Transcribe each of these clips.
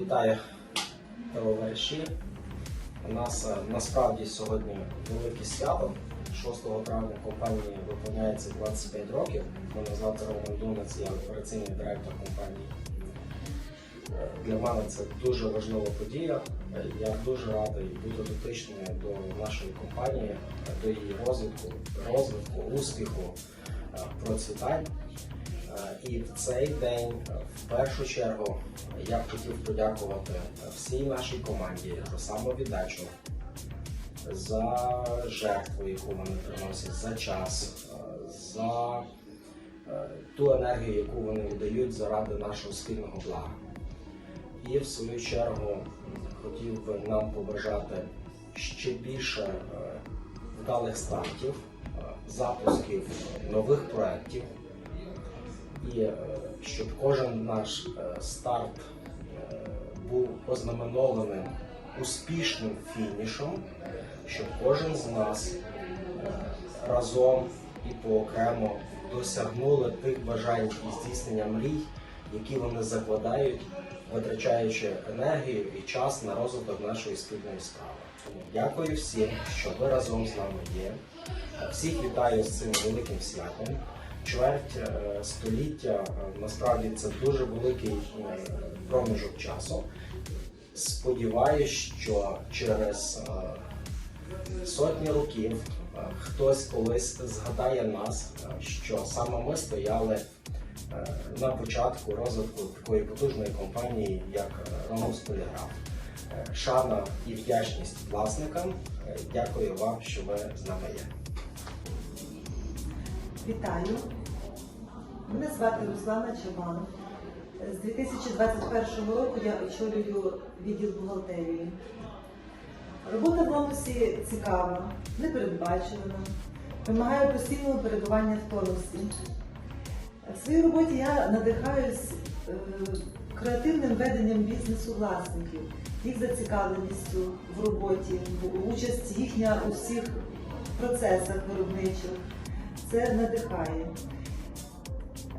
Вітаю, товариші. У нас е, насправді сьогодні велике свято. 6 травня компанії виповняється 25 років. Мене звати Роман Дунець, я операційний директор компанії. Е, Для мене це дуже важлива подія. Я дуже радий бути дотичним до нашої компанії, до її розвитку, розвитку, успіху, е, процвітань. Е, І в цей день, е, в першу чергу, я б хотів подякувати е, всій нашій команді за самовіддачу, за жертву, яку вони приносять, за час, за ту енергію, яку вони віддають заради нашого спільного блага. І в свою чергу хотів би нам побажати ще більше вдалих стартів, запусків нових проєктів і е, щоб кожен наш е, старт е, був ознаменованим успішним фінішом, щоб кожен з нас разом і поокремо досягнули тих бажань і здійснення мрій, які вони закладають, витрачаючи енергію і час на розвиток нашої спільної справи. Дякую всім, що ви разом з нами є. Всіх вітаю з цим великим святом. Чверть е, століття е, насправді це дуже великий е, проміжок часу. Сподіваюсь, що через сотні років хтось колись згадає нас, що саме ми стояли на початку розвитку такої потужної компанії, як Ромус Поліграф. Шана і вдячність власникам. Дякую вам, що ви з нами є. Вітаю. Мене звати Руслана Чабан. З 2021 року я очолюю відділ бухгалтерії. Робота в Ромусі цікава, непередбачувана, вимагає постійного перебування в тонусі. В своїй роботі я надихаюсь е, креативним веденням бізнесу власників, їх зацікавленістю в роботі, участь їхня у всіх процесах виробничих. Це надихає.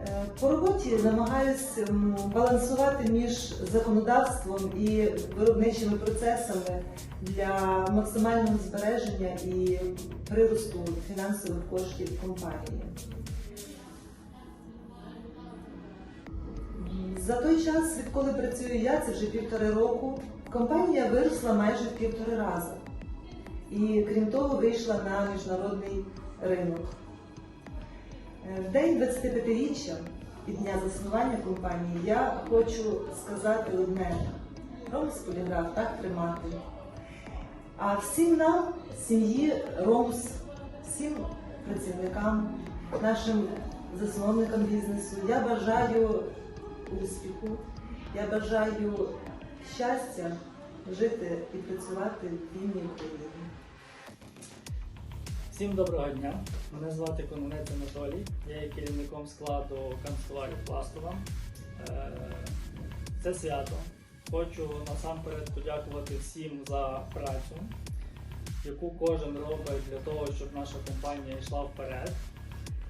Е, По роботі намагаюсь м, балансувати між законодавством і виробничими процесами для максимального збереження і приросту фінансових коштів компанії. За той час, відколи працюю я, це вже півтори року, компанія виросла майже в півтори рази. І крім того, вийшла на міжнародний ринок. Е, В день 25-річчя від дня заснування компанії я хочу сказати одне: Ромус Поліграф так тримати. А всім нам, сім'ї Ромус, всім працівникам, нашим засновникам бізнесу, я бажаю успіху, я бажаю щастя жити і працювати в вільній Україні. Всім доброго дня. Мене звати Кононець Анатолій. Я є керівником складу канцтоварів Пластова. Е, Це свято. Хочу насамперед подякувати всім за працю, яку кожен робить для того, щоб наша компанія йшла вперед,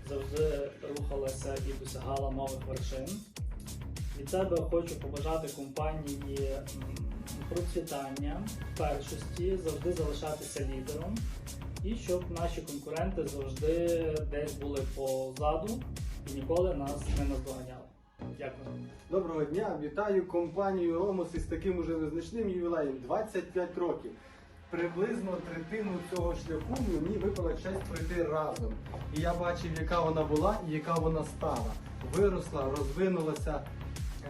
завжди рухалася і досягала нових вершин. Від себе хочу побажати компанії процвітання, першості, завжди залишатися лідером і щоб наші конкуренти завжди десь були позаду і ніколи нас не наздоганяли. Дякую. Доброго дня, вітаю компанію Ромус із таким уже незначним ювілеєм 25 років. Приблизно третину цього шляху мені випала честь пройти разом. І я бачив, яка вона була і яка вона стала. Виросла, розвинулася,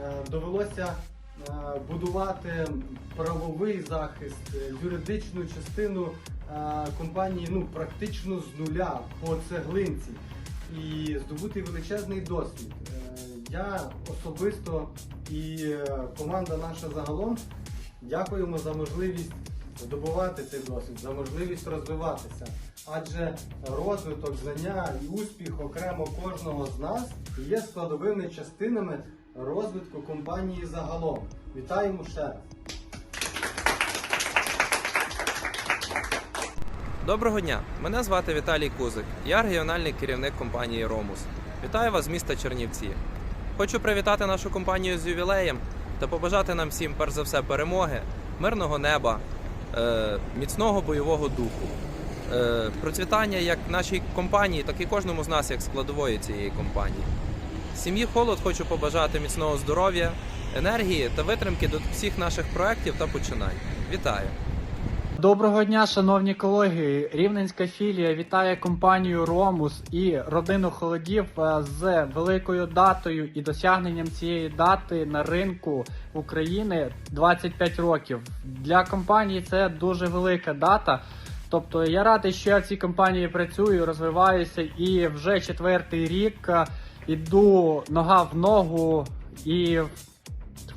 е, довелося е, будувати правовий захист, е, юридичну частину компанії ну, практично з нуля по цеглинці і здобути величезний досвід. Е, Я особисто і е, команда наша загалом дякуємо за можливість здобувати цей досвід, за можливість розвиватися. Адже розвиток, знання і успіх окремо кожного з нас є складовими частинами розвитку компанії загалом. Вітаємо ще раз! Доброго дня! Мене звати Віталій Кузик. Я регіональний керівник компанії Ромус. Вітаю вас з міста Чернівці. Хочу привітати нашу компанію з ювілеєм та побажати нам всім, перш за все, перемоги, мирного неба, е, міцного бойового духу, е, процвітання як нашій компанії, так і кожному з нас як складової цієї компанії. Сім'ї Холод хочу побажати міцного здоров'я, енергії та витримки до всіх наших проєктів та починань. Вітаю! Доброго дня, шановні колеги. Рівненська філія вітає компанію Ромус і родину холодів е, з великою датою і досягненням цієї дати на ринку України 25 років. Для компанії це дуже велика дата. Тобто я радий, що я в цій компанії працюю, розвиваюся і вже четвертий рік е, іду нога в ногу і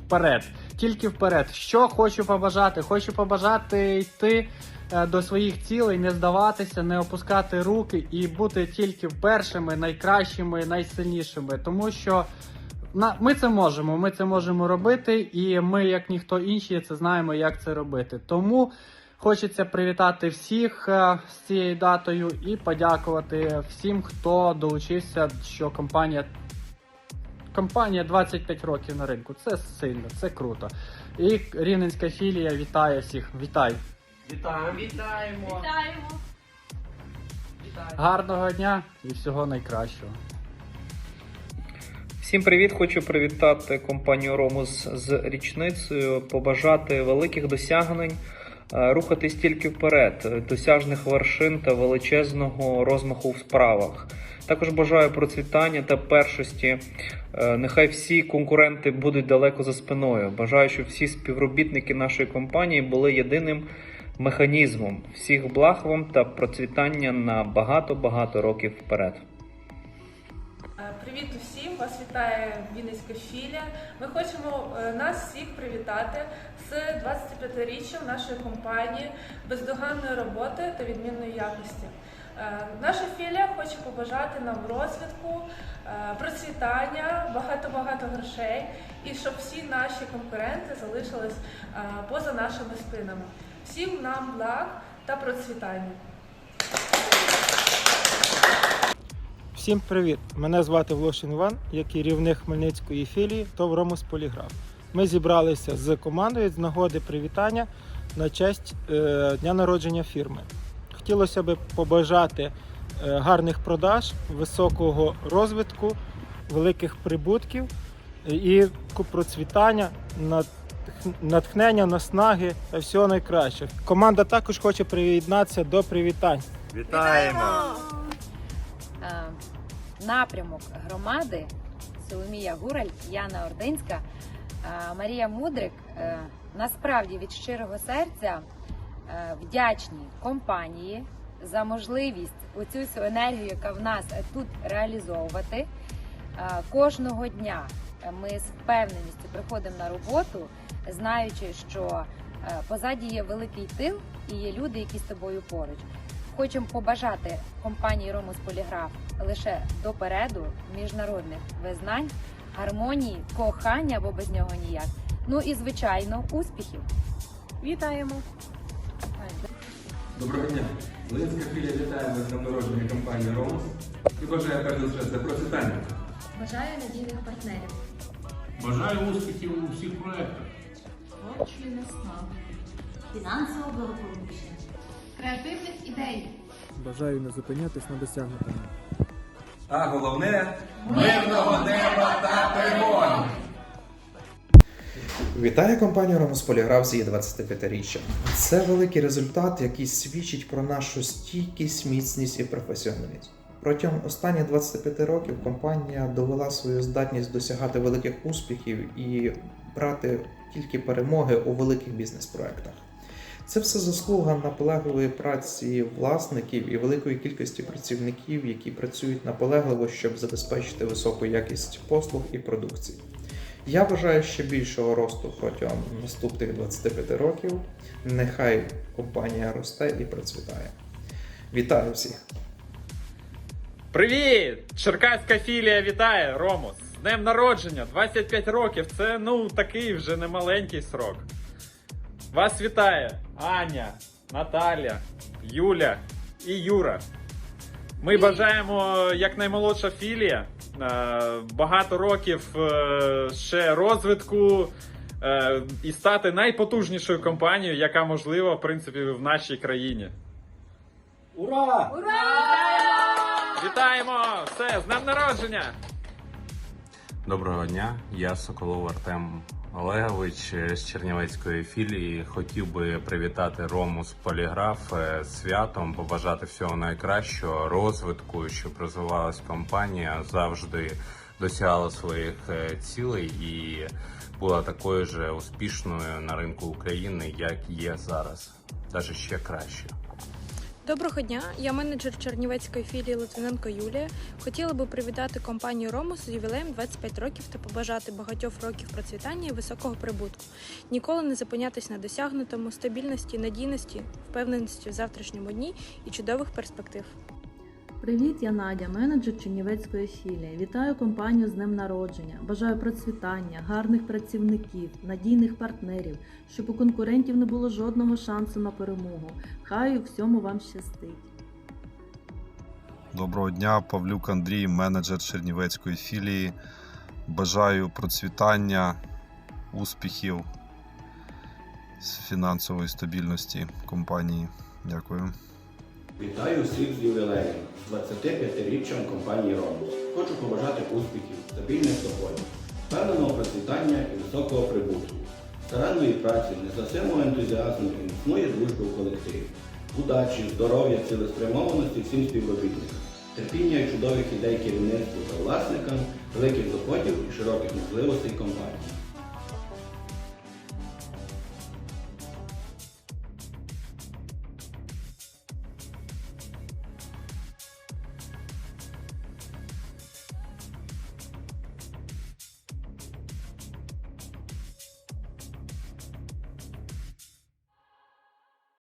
вперед. Тільки вперед. Що хочу побажати? Хочу побажати йти е, до своїх цілей, не здаватися, не опускати руки і бути тільки першими, найкращими, найсильнішими. Тому що ми це можемо, ми це можемо робити, і ми, як ніхто інший, це знаємо, як це робити. Тому хочеться привітати всіх е, з цією датою і подякувати всім, хто долучився, що компанія Компанія 25 років на ринку. Це сильно, це круто. І Рівненська філія вітає всіх. Вітай! Вітаємо! Вітаємо! Вітаємо! Гарного дня і всього найкращого. Всім привіт! Хочу привітати компанію Ромус з річницею, побажати великих досягнень, е, рухатись тільки вперед, досяжних вершин та величезного розмаху в справах. Також бажаю процвітання та першості. Е, Нехай всі конкуренти будуть далеко за спиною. Бажаю, щоб всі співробітники нашої компанії були єдиним механізмом. Всіх благ вам та процвітання на багато-багато років вперед. Е, Привіт усім! Вас вітає Вінницька філія. Ми хочемо е, нас всіх привітати з 25-річчям нашої компанії, бездоганної роботи та відмінної якості. Е, Наша філія хоче побажати нам розвитку, е, процвітання, багато-багато грошей і щоб всі наші конкуренти залишились е, поза нашими спинами. Всім нам благ та процвітання. Всім привіт! Мене звати Волошин Іван, я керівник Хмельницької філії ТОВ Ромус Поліграф. Ми зібралися з командою з нагоди привітання на честь е, дня народження фірми. Хотілося б побажати е, гарних продаж, високого розвитку, великих прибутків і процвітання, натхнення, наснаги та всього найкращого. Команда також хоче приєднатися до привітань. Е, напрямок громади Соломія Гураль, Яна Ординська, е, Марія Мудрик е, насправді від щирого серця е, вдячні компанії за можливість оцю всю енергію, яка в нас е, тут реалізовувати. Е, Кожного дня е, ми з впевненістю приходимо на роботу, знаючи, що е, позаді є великий тил і є люди, які з тобою поруч. Хочемо побажати компанії Ромус Поліграф лише допереду міжнародних визнань, гармонії, кохання, бо без нього ніяк. Ну і звичайно, успіхів. Вітаємо! Доброго дня! Волинська філія вітає вас днем народження компанії Ромус і бажає перш за все за процвітання. Бажаю надійних партнерів. Бажаю успіхів у всіх проєктах. Творчої наснаги. Фінансового благополуччя. Креативних ідей. Бажаю не зупинятись на досягнутому. А головне мирного неба та перемоги! Вітаю компанію Ромус Поліграф з її 25-річчям. Це великий результат, який свідчить про нашу стійкість, міцність і професіоналізм. Протягом останніх 25 років компанія довела свою здатність досягати великих успіхів і брати тільки перемоги у великих бізнес-проектах. Це все заслуга наполегливої праці власників і великої кількості працівників, які працюють наполегливо, щоб забезпечити високу якість послуг і продукції. Я бажаю ще більшого росту протягом наступних 25 років. Нехай компанія росте і процвітає. Вітаю всіх! Привіт! Черкаська філія вітає Ромус! З днем народження! 25 років. Це ну такий вже немаленький срок. Вас вітає Аня, Наталя, Юля і Юра. Ми бажаємо як наймолодша філія. Е, Багато років е, ще розвитку, е, і стати найпотужнішою компанією, яка можлива в принципі в нашій країні. Ура! Вітаємо! Все, з днем народження! Доброго дня, я Соколов Артем Олегович з Чернівецької філії. Хотів би привітати Ромус Поліграф е, з святом, побажати всього найкращого, розвитку, щоб розвивалась компанія, завжди досягала своїх е, цілей і була такою ж успішною на ринку України, як є зараз, навіть ще краще. Доброго дня, я менеджер Чернівецької філії Литвиненко Юлія. Хотіла би привітати компанію Ромус з ювілеєм 25 років та побажати багатьох років процвітання і високого прибутку. Ніколи не зупинятись на досягнутому, стабільності, надійності, впевненості в завтрашньому дні і чудових перспектив. Привіт, я Надя, менеджер Чернівецької філії. Вітаю компанію з днем народження. Бажаю процвітання, гарних працівників, надійних партнерів, щоб у конкурентів не було жодного шансу на перемогу. Хай у всьому вам щастить. Доброго дня, Павлюк Андрій, менеджер Чернівецької філії. Бажаю процвітання, успіхів, з фінансової стабільності компанії. Дякую. Вітаю всіх з ювілеєм, 25-річчям компанії Ромус. Хочу побажати успіхів, стабільних доходів, впевненого процвітання і високого прибутку, старанної праці, незасимого ентузіазму і міцної дружби в колективі, удачі, здоров'я, цілеспрямованості всім співробітникам, терпіння і чудових ідей керівництву та власникам, великих доходів і широких можливостей компанії.